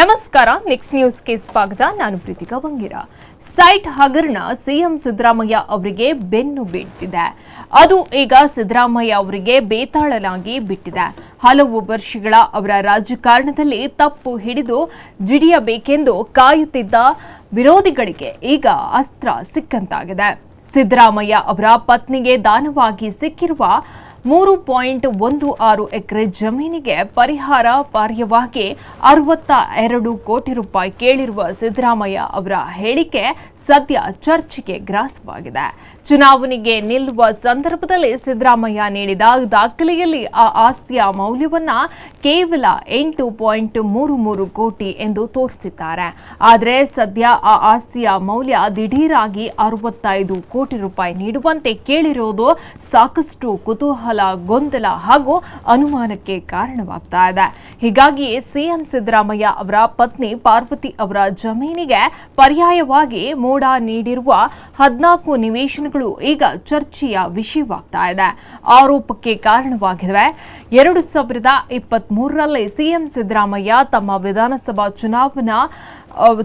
ನಮಸ್ಕಾರ ನೆಕ್ಸ್ಟ್ ನ್ಯೂಸ್ಗೆ ಸ್ವಾಗತ. ನಾನು ಪ್ರೀತಿಕಾ ಬಂಗೀರ. ಸೈಟ್ ಹಗರಣ ಸಿಎಂ ಸಿದ್ದರಾಮಯ್ಯ ಅವರಿಗೆ ಬೆನ್ನು ಬಿಟ್ಟಿದೆ ಅದು ಈಗ ಸಿದ್ದರಾಮಯ್ಯ ಅವರಿಗೆ ಬೇತಾಳನಾಗಿ ಬಿಟ್ಟಿದೆ. ಹಲವು ವರ್ಷಗಳ ಅವರ ರಾಜಕಾರಣದಲ್ಲಿ ತಪ್ಪು ಹಿಡಿದು ಜಿಡಿಯಬೇಕೆಂದು ಕಾಯುತ್ತಿದ್ದ ವಿರೋಧಿಗಳಿಗೆ ಈಗ ಅಸ್ತ್ರ ಸಿಕ್ಕಂತಾಗಿದೆ. ಸಿದ್ದರಾಮಯ್ಯ ಅವರ ಪತ್ನಿಗೆ ದಾನವಾಗಿ ಸಿಕ್ಕಿರುವ ಮೂರು ಪಾಯಿಂಟ್ ಒಂದು ಆರು ಎಕರೆ ಜಮೀನಿಗೆ ಪರಿಹಾರ ಕಾರ್ಯವಾಗಿ ಅರವತ್ತ ಎರಡು ಕೋಟಿ ರೂಪಾಯಿ ಕೇಳಿರುವ ಸಿದ್ದರಾಮಯ್ಯ ಅವರ ಹೇಳಿಕೆ ಸದ್ಯ ಚರ್ಚೆಗೆ ಗ್ರಾಸವಾಗಿದೆ. ಚುನಾವಣೆಗೆ ನಿಲ್ಲುವ ಸಂದರ್ಭದಲ್ಲಿ ಸಿದ್ದರಾಮಯ್ಯ ನೀಡಿದ ದಾಖಲೆಯಲ್ಲಿ ಆ ಆಸ್ತಿಯ ಮೌಲ್ಯವನ್ನ ಕೇವಲ ಎಂಟು ಪಾಯಿಂಟ್ ಮೂರು ಮೂರು ಕೋಟಿ ಎಂದು ತೋರಿಸಿದ್ದಾರೆ. ಆದರೆ ಸದ್ಯ ಆ ಆಸ್ತಿಯ ಮೌಲ್ಯ ದಿಢೀರಾಗಿ ಅರವತ್ತೈದು ಕೋಟಿ ರೂಪಾಯಿ ನೀಡುವಂತೆ ಕೇಳಿರುವುದು ಸಾಕಷ್ಟು ಕುತೂಹಲ ಗೊಂದಲ ಹಾಗೂ ಅನುಮಾನಕ್ಕೆ ಕಾರಣವಾಗ್ತಾ ಇದೆ. ಹೀಗಾಗಿ ಸಿಎಂ ಸಿದ್ದರಾಮಯ್ಯ ಅವರ ಪತ್ನಿ ಪಾರ್ವತಿ ಅವರ ಜಮೀನಿಗೆ ಪರ್ಯಾಯವಾಗಿ ಮೋಡ ನೀಡಿರುವ ಹದಿನಾಲ್ಕು ನಿವೇಶನಗಳು ಈಗ ಚರ್ಚೆಯ ವಿಷಯವಾಗ್ತಾ ಇದೆ. ಆರೋಪಕ್ಕೆ ಕಾರಣವಾಗಿವೆ. ಎರಡು ಸಾವಿರದ ಇಪ್ಪತ್ತ್ ಮೂರರಲ್ಲಿ ಸಿಎಂ ಸಿದ್ದರಾಮಯ್ಯ ತಮ್ಮ ವಿಧಾನಸಭಾ ಚುನಾವಣಾ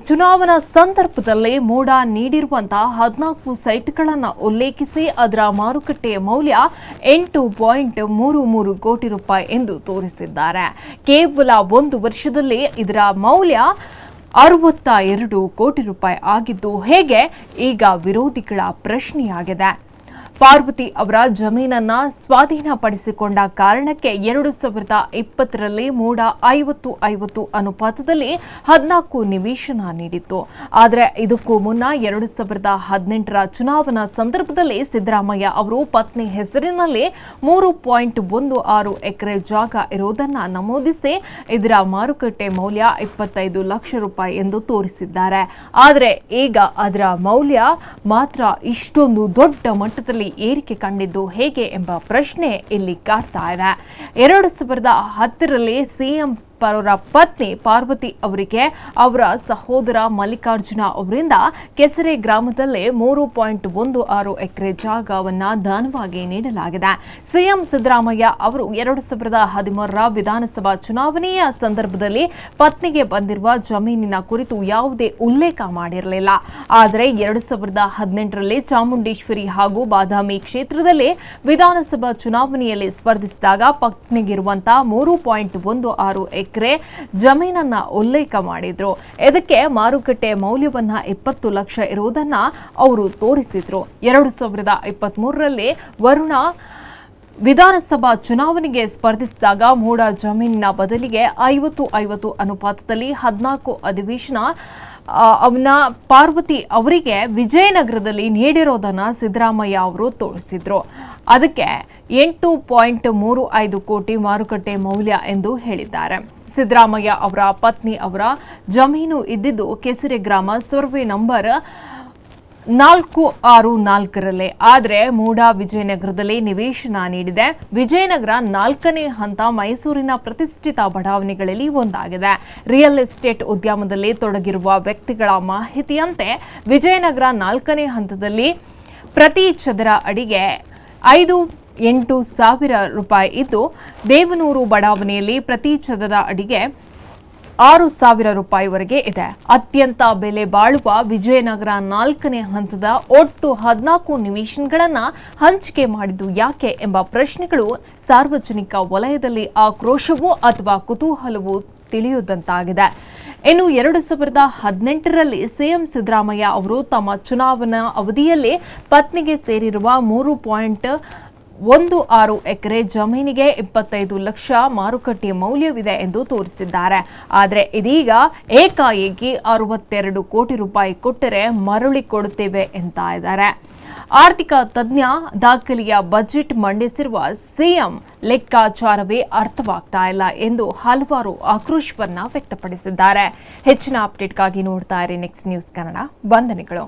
ಚುನಾವಣಾ ಸಂದರ್ಭದಲ್ಲಿ ಮೋಡ ನೀಡಿರುವಂತಹ ಹದಿನಾಲ್ಕು ಸೈಟ್ಗಳನ್ನು ಉಲ್ಲೇಖಿಸಿ ಅದರ ಮಾರುಕಟ್ಟೆ ಮೌಲ್ಯ ಎಂಟು ಪಾಯಿಂಟ್ ಮೂರು ಮೂರು ಕೋಟಿ ರೂಪಾಯಿ ಎಂದು ತೋರಿಸಿದ್ದಾರೆ. ಕೇವಲ ಒಂದು ವರ್ಷದಲ್ಲಿ ಇದರ ಮೌಲ್ಯ ಅರವತ್ತ ಎರಡು ಕೋಟಿ ರೂಪಾಯಿ ಆಗಿದ್ದು, ಹೇಗೆ ಈಗ ವಿರೋಧಿಗಳ ಪ್ರಶ್ನೆಯಾಗಿದೆ. ಪಾರ್ವತಿ ಅವರ ಜಮೀನನ್ನ ಸ್ವಾಧೀನಪಡಿಸಿಕೊಂಡ ಕಾರಣಕ್ಕೆ ಎರಡು ಸಾವಿರದ ಇಪ್ಪತ್ತರಲ್ಲಿ ಮೂಡ ಐವತ್ತು ಐವತ್ತು ಅನುಪಾತದಲ್ಲಿ ಹದಿನಾಲ್ಕು ನಿವೇಶನ ನೀಡಿತ್ತು. ಆದರೆ ಇದಕ್ಕೂ ಮುನ್ನ ಎರಡು ಸಾವಿರದ ಹದಿನೆಂಟರ ಚುನಾವಣಾ ಸಂದರ್ಭದಲ್ಲಿ ಸಿದ್ದರಾಮಯ್ಯ ಅವರು ಪತ್ನಿ ಹೆಸರಿನಲ್ಲಿ ಮೂರು ಪಾಯಿಂಟ್ ಒಂದು ಆರು ಎಕರೆ ಜಾಗ ಇರುವುದನ್ನು ನಮೂದಿಸಿ ಇದರ ಮಾರುಕಟ್ಟೆ ಮೌಲ್ಯ ಇಪ್ಪತ್ತೈದು ಲಕ್ಷ ರೂಪಾಯಿ ಎಂದು ತೋರಿಸಿದ್ದಾರೆ. ಆದರೆ ಈಗ ಅದರ ಮೌಲ್ಯ ಮಾತ್ರ ಇಷ್ಟೊಂದು ದೊಡ್ಡ ಮಟ್ಟದಲ್ಲಿ ಏರಿಕೆ ಕಂಡಿದ್ದು ಹೇಗೆ ಎಂಬ ಪ್ರಶ್ನೆ ಇಲ್ಲಿ ಕಾಡ್ತಾ ಇದೆ. ಎರಡು ಸಾವಿರದ ಹತ್ತರಲ್ಲಿ ಸಿಎಂ ಅವರ ಪತ್ನಿ ಪಾರ್ವತಿ ಅವರಿಗೆ, ಅವರ ಸಹೋದರ ಮಲ್ಲಿಕಾರ್ಜುನ ಅವರಿಂದ ಕೆಸರೆ ಗ್ರಾಮದಲ್ಲಿ ಮೂರು ಪಾಯಿಂಟ್ ಒಂದು ಆರು ಎಕರೆ ಜಾಗವನ್ನು ದಾನವಾಗಿ ನೀಡಲಾಗಿದೆ. ಸಿಎಂ ಸಿದ್ದರಾಮಯ್ಯ ಅವರು ಎರಡು ಸಾವಿರದ ಹದಿಮೂರರ ವಿಧಾನಸಭಾ ಚುನಾವಣೆಯ ಸಂದರ್ಭದಲ್ಲಿ ಪತ್ನಿಗೆ ಬಂದಿರುವ ಜಮೀನಿನ ಕುರಿತು ಯಾವುದೇ ಉಲ್ಲೇಖ ಮಾಡಿರಲಿಲ್ಲ. ಆದರೆ ಎರಡು ಸಾವಿರದ ಹದಿನೆಂಟರಲ್ಲಿ ಚಾಮುಂಡೇಶ್ವರಿ ಹಾಗೂ ಬಾದಾಮಿ ಕ್ಷೇತ್ರದಲ್ಲಿ ವಿಧಾನಸಭಾ ಚುನಾವಣೆಯಲ್ಲಿ ಸ್ಪರ್ಧಿಸಿದಾಗ ಪತ್ನಿಗಿರುವಂತಹ ಮೂರು ಪಾಯಿಂಟ್ ಒಂದು ಆರು ಜಮೀನನ್ನ ಉಲ್ಲೇಖ ಮಾಡಿದ್ರು. ಇದಕ್ಕೆ ಮಾರುಕಟ್ಟೆ ಮೌಲ್ಯವನ್ನ ಇಪ್ಪತ್ತು ಲಕ್ಷ ಇರುವುದನ್ನ ಅವರು ತೋರಿಸಿದ್ರು. ಎರಡು ಸಾವಿರದ ಇಪ್ಪತ್ತ್ ಮೂರರಲ್ಲಿ ವರುಣ ವಿಧಾನಸಭಾ ಚುನಾವಣೆಗೆ ಸ್ಪರ್ಧಿಸಿದಾಗ ಮೂಡ ಜಮೀನಿನ ಬದಲಿಗೆ ಐವತ್ತು ಐವತ್ತು ಅನುಪಾತದಲ್ಲಿ ಹದಿನಾಲ್ಕು ಅಧಿವೇಶನ ಅವನ ಪಾರ್ವತಿ ಅವರಿಗೆ ವಿಜಯನಗರದಲ್ಲಿ ನೀಡಿರೋದನ್ನು ಸಿದ್ದರಾಮಯ್ಯ ಅವರು ತೋರಿಸಿದ್ರು. ಅದಕ್ಕೆ ಎಂಟು ಪಾಯಿಂಟ್ ಮೂರು ಐದು ಕೋಟಿ ಮಾರುಕಟ್ಟೆ ಮೌಲ್ಯ ಎಂದು ಹೇಳಿದ್ದಾರೆ. ಸಿದ್ದರಾಮಯ್ಯ ಅವರ ಪತ್ನಿ ಅವರ ಜಮೀನು ಇದ್ದಿದ್ದು ಕೆಸರೆ ಗ್ರಾಮ ಸರ್ವೆ ನಂಬರ್ ನಾಲ್ಕು ಆರು ನಾಲ್ಕರಲ್ಲೇ. ಆದರೆ ಮೂಡ ವಿಜಯನಗರದಲ್ಲಿ ನಿವೇಶನ ನೀಡಿದೆ. ವಿಜಯನಗರ ನಾಲ್ಕನೇ ಹಂತ ಮೈಸೂರಿನ ಪ್ರತಿಷ್ಠಿತ ಬಡಾವಣೆಗಳಲ್ಲಿ ಒಂದಾಗಿದೆ. ರಿಯಲ್ ಎಸ್ಟೇಟ್ ಉದ್ಯಮದಲ್ಲಿ ತೊಡಗಿರುವ ವ್ಯಕ್ತಿಗಳ ಮಾಹಿತಿಯಂತೆ ವಿಜಯನಗರ ನಾಲ್ಕನೇ ಹಂತದಲ್ಲಿ ಪ್ರತಿ ಚದರ ಅಡಿಗೆ ಐದು ಎಂಟು ಸಾವಿರ ರೂಪಾಯಿ ಇದ್ದು ದೇವನೂರು ಬಡಾವಣೆಯಲ್ಲಿ ಪ್ರತಿ ಚದರ ಅಡಿಗೆ ಆರು ಸಾವಿರ ರೂಪಾಯಿವರೆಗೆ ಇದೆ. ಅತ್ಯಂತ ಬೆಲೆ ಬಾಳುವ ವಿಜಯನಗರ ನಾಲ್ಕನೇ ಹಂತದ ಒಟ್ಟು ಹದಿನಾಲ್ಕು ನಿವೇಶನಗಳನ್ನು ಹಂಚಿಕೆ ಮಾಡಿದ್ದು ಯಾಕೆ ಎಂಬ ಪ್ರಶ್ನೆಗಳು ಸಾರ್ವಜನಿಕ ವಲಯದಲ್ಲಿ ಆಕ್ರೋಶವೂ ಅಥವಾ ಕುತೂಹಲವೂ ತಿಳಿಯುವುದಂತಾಗಿದೆ ಇನ್ನು ಎರಡು ಸಾವಿರದ ಹದಿನೆಂಟರಲ್ಲಿ ಸಿಎಂ ಸಿದ್ದರಾಮಯ್ಯ ಅವರು ತಮ್ಮ ಚುನಾವಣಾ ಅವಧಿಯಲ್ಲಿ ಪತ್ನಿಗೆ ಸೇರಿರುವ ಮೂರು ಪಾಯಿಂಟ್ ಒಂದು ಆರು ಎಕರೆ ಜಮೀನಿಗೆ ಇಪ್ಪತ್ತೈದು ಲಕ್ಷ ಮಾರುಕಟ್ಟೆ ಮೌಲ್ಯವಿದೆ ಎಂದು ತೋರಿಸಿದ್ದಾರೆ. ಆದರೆ ಇದೀಗ ಏಕಾಏಕಿ ಅರವತ್ತೆರಡು ಕೋಟಿ ರೂಪಾಯಿ ಕೊಟ್ಟರೆ ಮರಳಿ ಕೊಡುತ್ತೇವೆ ಅಂತ ಇದ್ದಾರೆ. ಆರ್ಥಿಕ ತಜ್ಞ ದಾಖಲೆಯ ಬಜೆಟ್ ಮಂಡಿಸಿರುವ ಸಿಎಂ ಲೆಕ್ಕಾಚಾರವೇ ಅರ್ಥವಾಗ್ತಾ ಇಲ್ಲ ಎಂದು ಹಲವಾರು ಆಕ್ರೋಶವನ್ನ ವ್ಯಕ್ತಪಡಿಸಿದ್ದಾರೆ. ಹೆಚ್ಚಿನ ಅಪ್ಡೇಟ್ಗಾಗಿ ನೋಡ್ತಾ ಇರಿ. Next News Kannada. ವಂದನೆಗಳು.